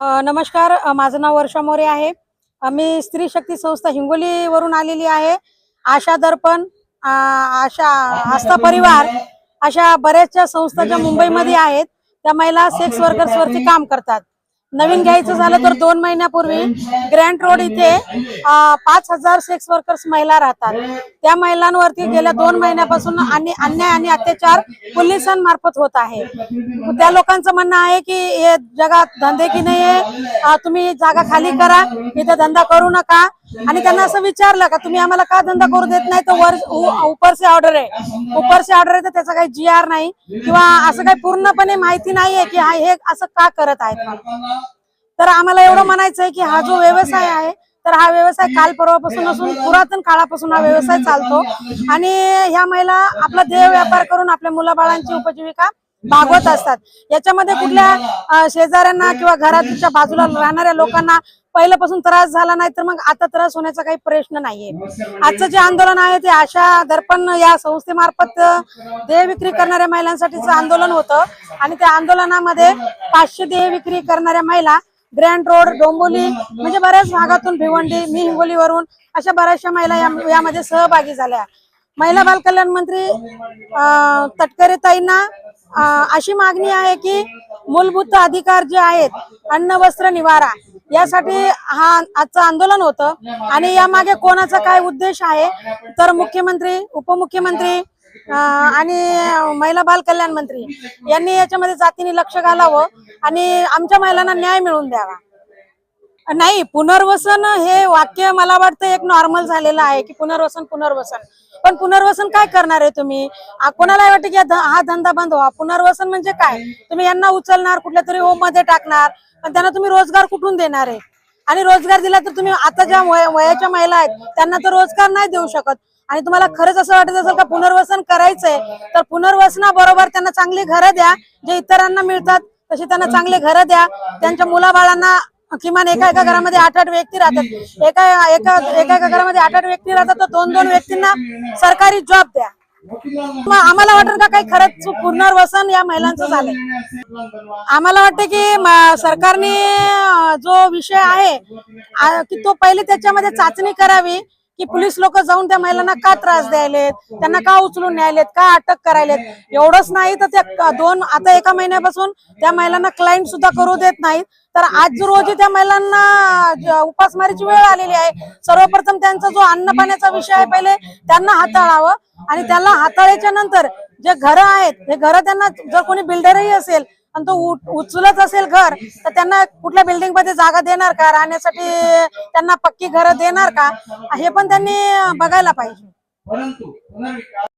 नमस्कार. माझं नाव वर्षा मोरे आहे. मी स्त्री शक्ती संस्था हिंगोलीवरून आलेली आहे. आशा दर्पण आशा आस्था परिवार अशा बऱ्याचशा संस्था ज्या मुंबईमध्ये आहेत त्या महिला सेक्स वर्कर्स वरती काम करतात. नवीन घ्यायचं झालं तर दोन महिन्यापूर्वी ग्रँड रोड इथे पाच हजार सेक्स वर्कर्स महिला राहतात. त्या महिलांवरती गेल्या दोन महिन्यापासून आणि अन्याय आणि अत्याचार पोलिसांमार्फत होत आहे. त्या लोकांचं म्हणणं आहे की हे जगात धंदे की नाही आहे तुम्ही जागा खाली करा इथे धंदा करू नका. आणि त्यांना असं विचारलं का तुम्ही आम्हाला का धंदा करू देत नाही? तर वर उपरचे ऑर्डर आहे. उपरचे ऑर्डर आहे तर त्याचा काही जी आर नाही किंवा असं काही पूर्णपणे माहिती नाहीये की हा हे असं का करत आहेत तर आम्हाला एवढं म्हणायचं आहे की हा जो व्यवसाय आहे तर हा व्यवसाय काल परवापासून असून पुरातन काळापासून हा व्यवसाय चालतो. आणि ह्या महिला आपला देह व्यापार करून आपल्या मुलाबाळांची उपजीविका भागवत असतात. याच्यामध्ये कुठल्या शेजाऱ्यांना किंवा घराच्या बाजूला राहणाऱ्या लोकांना पहिल्यापासून त्रास झाला नाही तर मग आता त्रास होण्याचा काही प्रश्न नाहीये. आजचं जे आंदोलन आहे ते आशा दर्पण या संस्थेमार्फत देह विक्री करणाऱ्या महिलांसाठीचं आंदोलन होतं. आणि त्या आंदोलनामध्ये पाचशे देह विक्री करणाऱ्या महिला ग्रँड रोड डोंबोली म्हणजे बऱ्याच भागातून भिवंडी मी हिंगोलीवरून अशा बऱ्याचशा महिला या- यामध्ये सहभागी झाल्या. महिला बालकल्याण मंत्री तटकरे ताईंना अशी मागणी आहे की मूलभूत अधिकार जे आहेत अन्न वस्त्र निवारा यासाठी हा आजचं आंदोलन होतं. आणि यामागे कोणाचा काय उद्देश आहे तर मुख्यमंत्री उपमुख्यमंत्री आणि महिला बाल कल्याण मंत्री यांनी याच्यामध्ये जातीने लक्ष घालावं आणि आमच्या महिलांना न्याय मिळवून द्यावा. नाही पुनर्वसन हे वाक्य मला वाटतं एक नॉर्मल झालेलं आहे की पुनर्वसन पुनर्वसन. पण पुनर्वसन काय करणार आहे तुम्ही? कोणाला वाटतं की हा धंदा बंद व्हा पुनर्वसन म्हणजे काय? तुम्ही यांना उचलणार कुठल्या तरी होममध्ये टाकणार पण त्यांना तुम्ही रोजगार कुठून देणार आहे? आणि रोजगार दिला तर तुम्ही आता ज्या वयाच्या महिला आहेत त्यांना तर रोजगार नाही देऊ शकत. आणि तुम्हाला खरंच असं वाटत असेल का पुनर्वसन करायचंय तर पुनर्वसनाबरोबर त्यांना चांगली घरं द्या. जे इतरांना मिळतात तशी त्यांना चांगले घरं द्या. त्यांच्या मुलाबाळांना किमान एका एका घरामध्ये आठ आठ व्यक्ती राहतात. एका एका एका एका घरामध्ये आठ आठ व्यक्ती राहतात तर दोन दोन व्यक्तींना सरकारी जॉब द्या. मग आम्हाला वाटत का काही खरंच पुनर्वसन या महिलांचं झालंय? आम्हाला वाटतं की सरकारने जो विषय आहे की तो पहिले त्याच्यामध्ये चाचणी करावी की पोलीस लोक जाऊन त्या महिलांना का त्रास द्यायलेत त्यांना का उचलून न्यायलेत का अटक करायलेत? एवढंच नाही तर त्या दोन आता एका महिन्यापासून त्या महिलांना क्लाइंट सुद्धा करू देत नाहीत. तर आज जो रोजी त्या महिलांना उपासमारीची वेळ आलेली आहे. सर्वप्रथम त्यांचा जो अन्न पाण्याचा विषय आहे पहिले त्यांना हाताळावं. आणि त्याला हाताळायच्या नंतर जे घरं आहेत हे घरं त्यांना जर कोणी बिल्डरही असेल आणि तो उचलत असेल घर तर त्यांना कुठल्या बिल्डिंगमध्ये जागा देणार का? राहण्यासाठी त्यांना पक्की घरं देणार का? हे पण त्यांनी बघायला पाहिजे.